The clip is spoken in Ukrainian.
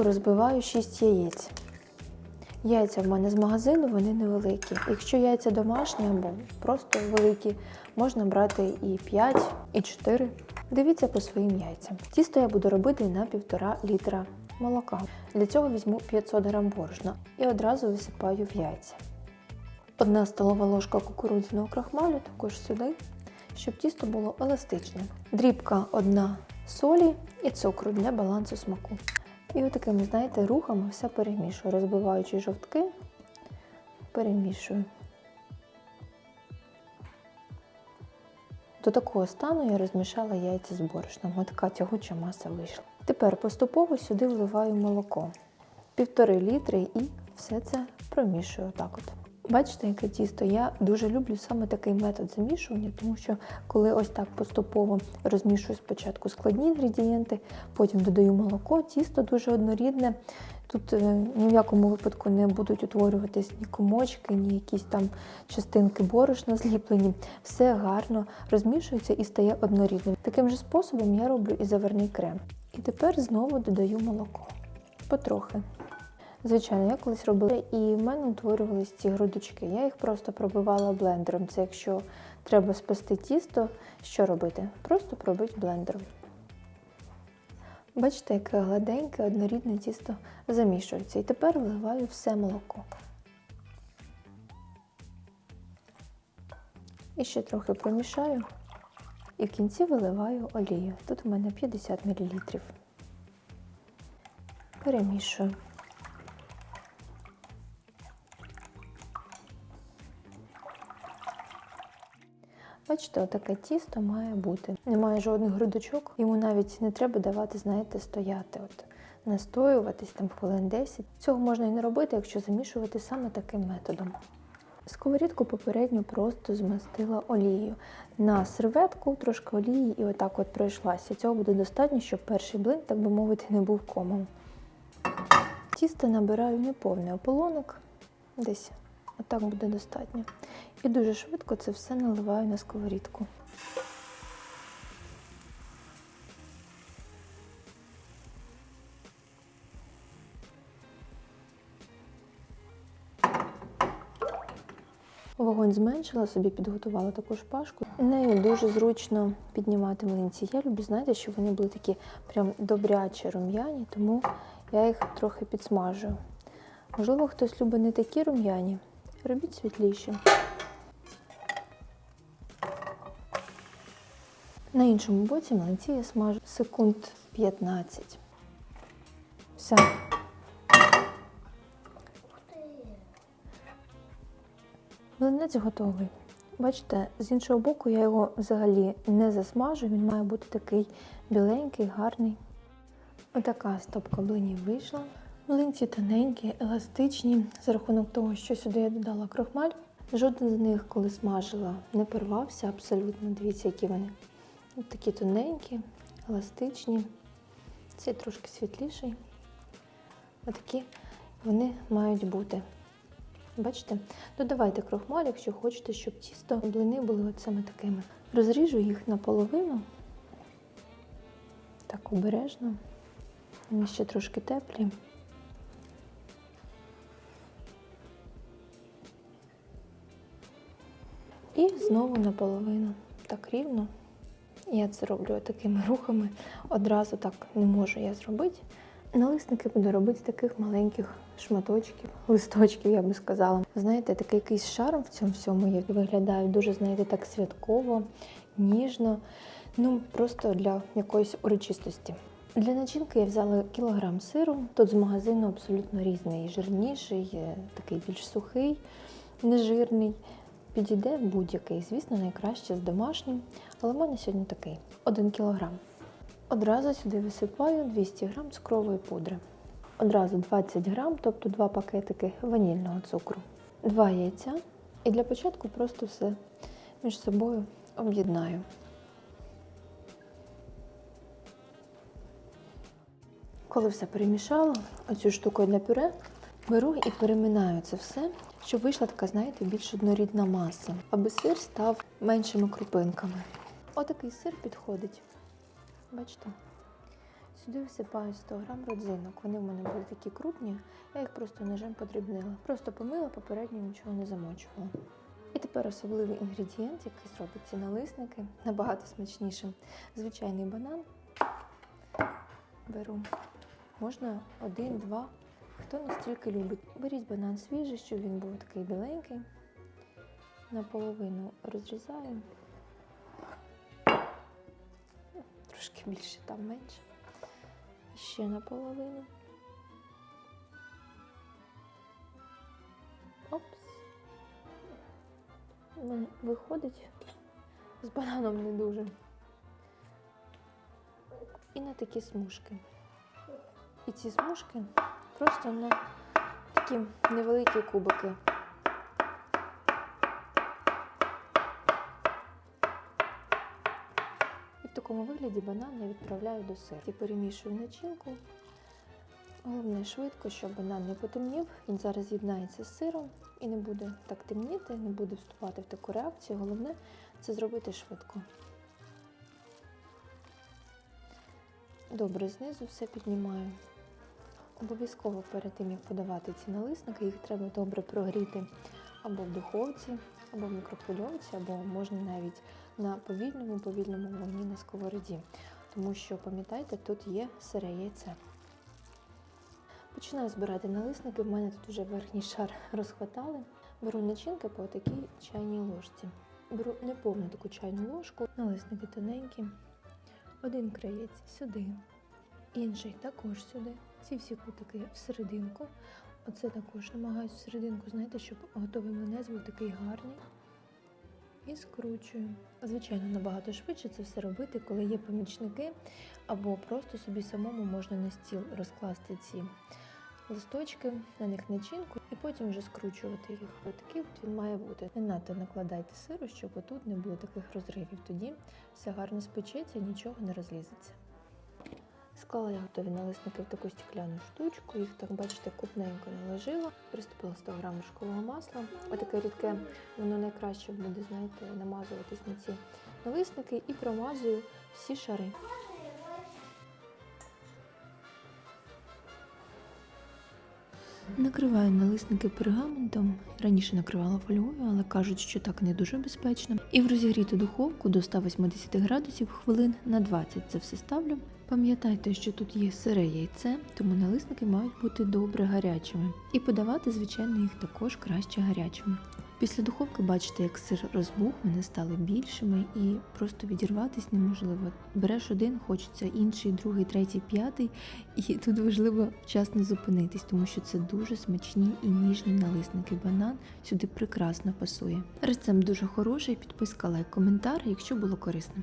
спочатку розбиваю 6 яєць. Яйця в мене з магазину, вони невеликі. Якщо яйця домашні або просто великі, можна брати і 5, і 4. Дивіться по своїм яйцям. Тісто я буду робити на 1,5 літра молока. Для цього візьму 500 г борошна і одразу висипаю в яйця. Одна столова ложка кукурудзяного крахмалю також сюди, щоб тісто було еластичне. Дрібка одна солі і цукру для балансу смаку. І отакими, знаєте, рухами все перемішую, розбиваючи жовтки, перемішую. До такого стану я розмішала яйця з борошном. Ось така тягуча маса вийшла. Тепер поступово сюди вливаю молоко. Півтори літри і все це промішую отак от. Бачите, яке тісто? Я дуже люблю саме такий метод замішування, тому що коли ось так поступово розмішую спочатку складні інгредієнти, потім додаю молоко, тісто дуже однорідне. Тут е, ні в якому випадку не будуть утворюватись ні комочки, ні якісь там частинки борошна зліплені. Все гарно розмішується і стає однорідним. Таким же способом я роблю і заварний крем. І тепер знову додаю молоко. Потрохи. Звичайно, я колись робила, і в мене утворювалися ці грудочки. Я їх просто пробивала блендером. Це якщо треба спасти тісто, що робити? Просто пробити блендером. Бачите, яке гладеньке, однорідне тісто замішується. І тепер вливаю все молоко. І ще трохи промішаю. І в кінці виливаю олію. Тут у мене 50 мл. Перемішую. Бачите, отаке тісто має бути. Немає жодних грудочок, йому навіть не треба давати, знаєте, стояти, от настоюватись там хвилин 10. Цього можна і не робити, якщо замішувати саме таким методом. Сковорідку попередньо просто змастила олією. На серветку трошки олії і отак от пройшлася. Цього буде достатньо, щоб перший блин, так би мовити, не був комом. Тісто набираю неповний ополоник, десь отак буде достатньо. І дуже швидко це все наливаю на сковорідку. Вогонь зменшила, собі підготувала таку шпажку. Нею дуже зручно піднімати млинці. Я люблю, знаєте, щоб вони були такі прям добрячі рум'яні, тому я їх трохи підсмажую. Можливо, хтось любить не такі рум'яні, робіть світліші. На іншому боці млинці я смажу секунд 15. Все. Млинець готовий. Бачите, з іншого боку, я його взагалі не засмажу, він має бути такий біленький, гарний. Отака стопка блинів вийшла. Млинці тоненькі, еластичні, за рахунок того, що сюди я додала крохмаль. Жоден з них, коли смажила, не порвався абсолютно. Дивіться, які вони. Ось такі тоненькі, еластичні. Цей трошки світліший. Отакі вони мають бути. Бачите? Додавайте крохмаль, якщо хочете, щоб тісто блини були от саме такими. Розріжу їх наполовину. Так обережно. Вони ще трошки теплі. І знову наполовину. Так рівно. Я це роблю такими рухами. Одразу так не можу я зробити. Налисники буду робити з таких маленьких шматочків, листочків, я би сказала. Знаєте, такий якийсь шарм в цьому всьому я виглядаю дуже, знаєте, так святково, ніжно. Ну, просто для якоїсь урочистості. Для начинки я взяла кілограм сиру. Тут з магазину абсолютно різний. Жирніший, е, такий більш сухий, нежирний. Підійде будь-який, звісно, найкраще з домашнім, але в мене сьогодні такий 1 кілограм. Одразу сюди висипаю 200 грам цукрової пудри. Одразу 20 грам, тобто 2 пакетики ванільного цукру, 2 яйця. І для початку просто все між собою об'єднаю. Коли все перемішала, оцю штукою для пюре беру і переминаю це все, щоб вийшла така, знаєте, більш однорідна маса, аби сир став меншими крупинками. Отакий сир підходить. Бачите? Сюди всипаю 100 грам родзинок. Вони в мене були такі крупні, я їх просто ножем подрібнила. Просто помила, попередньо нічого не замочувала. І тепер особливий інгредієнт, який зробить ці налисники набагато смачнішим. Звичайний банан. Беру. Можна один, два. Хто настільки любить. Беріть банан свіжий, щоб він був такий біленький. Наполовину розрізаю. Трошки більше, там менше. Ще наполовину. Опс. Ну, виходить з бананом не дуже. І на такі смужки. І ці смужки просто на такі невеликі кубики. І в такому вигляді банан я відправляю до сиру. І перемішую начинку. Головне швидко, щоб банан не потемнів. Він зараз з'єднається з сиром і не буде так темніти, не буде вступати в таку реакцію. Головне це зробити швидко. Добре, знизу все піднімаю. Обов'язково перед тим, як подавати ці налисники, їх треба добре прогріти або в духовці, або в мікрохвильовці, або можна навіть на повільному, повільному вогні на сковороді. Тому що, пам'ятайте, тут є сире яйце. Починаю збирати налисники. В мене тут вже верхній шар розхватали. Беру начинки по такій чайній ложці. Беру неповну таку чайну ложку, налисники тоненькі. Один краєць сюди, інший також сюди. Ці всі кутики всерединку. Оце також намагаюся всерединку, знаєте, щоб готовий млинець був такий гарний. І скручую. Звичайно, набагато швидше це все робити, коли є помічники, або просто собі самому можна на стіл розкласти ці листочки, на них начинку, і потім вже скручувати їх. Отакий от він має бути. Не надто накладайте сиру, щоб отут не було таких розривів. Тоді все гарно спечеться, нічого не розлізеться. Склала я готові налисники в таку стікляну штучку, їх так, бачите, купненько наложила. Приступила 100 грам вершкового масла. Отаке рідке, воно найкраще буде, знаєте, намазуватись на ці налисники і промазую всі шари. Накриваю налисники пергаментом. Раніше накривала фольгою, але кажуть, що так не дуже безпечно. І в розігріту духовку до 180 градусів хвилин на 20 це все ставлю. Пам'ятайте, що тут є сире яйце, тому налисники мають бути добре гарячими. І подавати, звичайно, їх також краще гарячими. Після духовки бачите, як сир розбух, вони стали більшими і просто відірватись неможливо. Береш один, хочеться інший, другий, третій, п'ятий. І тут важливо вчасно зупинитись, тому що це дуже смачні і ніжні налисники. Банан сюди прекрасно пасує. Рецепт дуже хороший. Підписка, лайк, коментар, якщо було корисно.